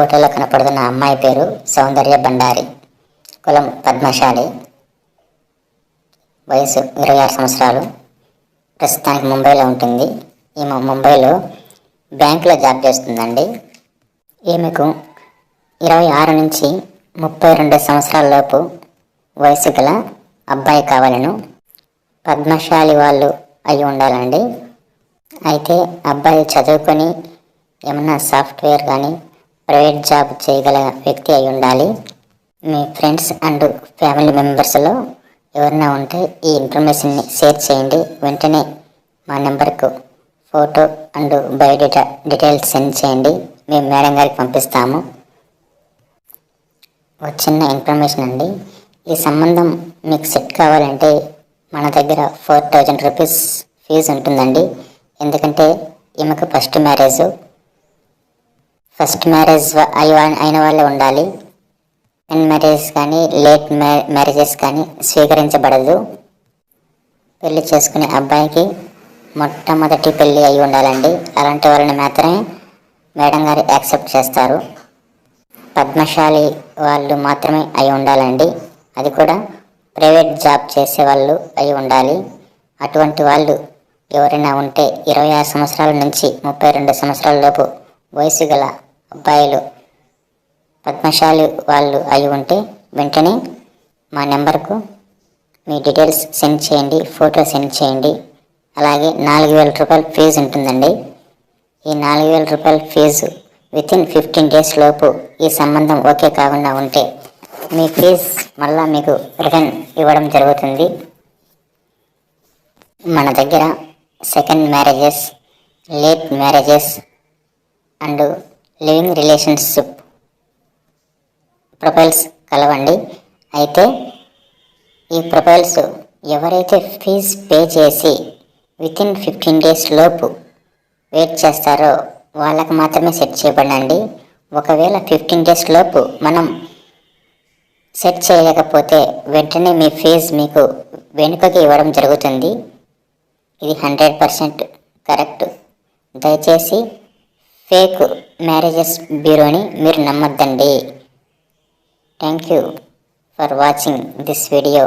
ఫోటోలో కనపడుతున్న అమ్మాయి పేరు సౌందర్య బండారి కులం పద్మశాలి వయసు ఇరవై ఆరు సంవత్సరాలు. ప్రస్తుతానికి ముంబైలో ఉంటుంది. ఈమె ముంబైలో బ్యాంకులో జాబ్ చేస్తుందండి. ఈమెకు ఇరవై ఆరు నుంచి ముప్పై రెండు సంవత్సరాలలోపు వయసు గల అబ్బాయి కావాలను పద్మశాలి వాళ్ళు అయి ఉండాలండి. అయితే అబ్బాయి చదువుకొని ఏమన్నా సాఫ్ట్వేర్ కానీ ప్రైవేట్ జాబ్ చేయగల వ్యక్తి అయి ఉండాలి. మీ ఫ్రెండ్స్ అండ్ ఫ్యామిలీ మెంబర్స్లో ఎవరైనా ఉంటే ఈ ఇన్ఫర్మేషన్ని షేర్ చేయండి. వెంటనే మా నెంబర్కు photo and biodata details send చేయండి. మేము మేడం గారికి పంపిస్తాము. ఒక చిన్న ఇన్ఫర్మేషన్ అండి. ఈ సంబంధం మీకు సెట్ కావాలంటే మన దగ్గర ఫోర్ థౌజండ్ రూపీస్ ఫీజు ఉంటుందండి. ఎందుకంటే ఈమెకు ఫస్ట్ మ్యారేజ్. ఫస్ట్ మ్యారేజ్ అయిన వాళ్ళే ఉండాలి. సెకండ్ మ్యారేజ్ కానీ లేట్ మ్యారేజెస్ కానీ స్వీకరించబడదు. పెళ్ళి చేసుకునే అబ్బాయికి మొట్టమొదటి పెళ్ళి అయి ఉండాలండి. అలాంటి వాళ్ళని మాత్రమే మేడం గారు యాక్సెప్ట్ చేస్తారు. పద్మశాలి వాళ్ళు మాత్రమే అయి ఉండాలండి. అది కూడా ప్రైవేట్ జాబ్ చేసే వాళ్ళు అయి ఉండాలి. అటువంటి వాళ్ళు ఎవరైనా ఉంటే ఇరవై ఆరు సంవత్సరాల నుంచి ముప్పై రెండు సంవత్సరాల లోపు వయసు గల అబ్బాయిలు పద్మశాలి వాళ్ళు అయి ఉంటే వెంటనే మా నెంబర్కు మీ డీటెయిల్స్ సెండ్ చేయండి ఫోటో సెండ్ చేయండి. అలాగే నాలుగు వేల రూపాయల ఫీజు ఉంటుందండి. ఈ నాలుగు వేల రూపాయల ఫీజు వితిన్ ఫిఫ్టీన్ డేస్ లోపు ఈ సంబంధం ఓకే కాకుండా ఉంటే మీ ఫీజ్ మళ్ళా మీకు రిటర్న్ ఇవ్వడం జరుగుతుంది. మన దగ్గర second marriages late marriages and living relationship profiles కలవండి. అయితే ఈ ప్రొఫైల్స్ ఎవరైతే ఫీజ్ పే చేసి వితిన్ ఫిఫ్టీన్ డేస్ లోపు వెయిట్ చేస్తారో వాళ్ళకి మాత్రమే సెట్ చేయబడండి ఒకవేళ ఫిఫ్టీన్ డేస్ లోపు మనం సెట్ చేయలేకపోతే వెంటనే మీ ఫీజ్ మీకు వెనుకకి ఇవ్వడం జరుగుతుంది. ఇది హండ్రెడ్ పర్సెంట్ కరెక్ట్. దయచేసి ఫేక్ మ్యారేజెస్ బ్యూరోని మీరు నమ్మద్దండి. Thank you for watching this video.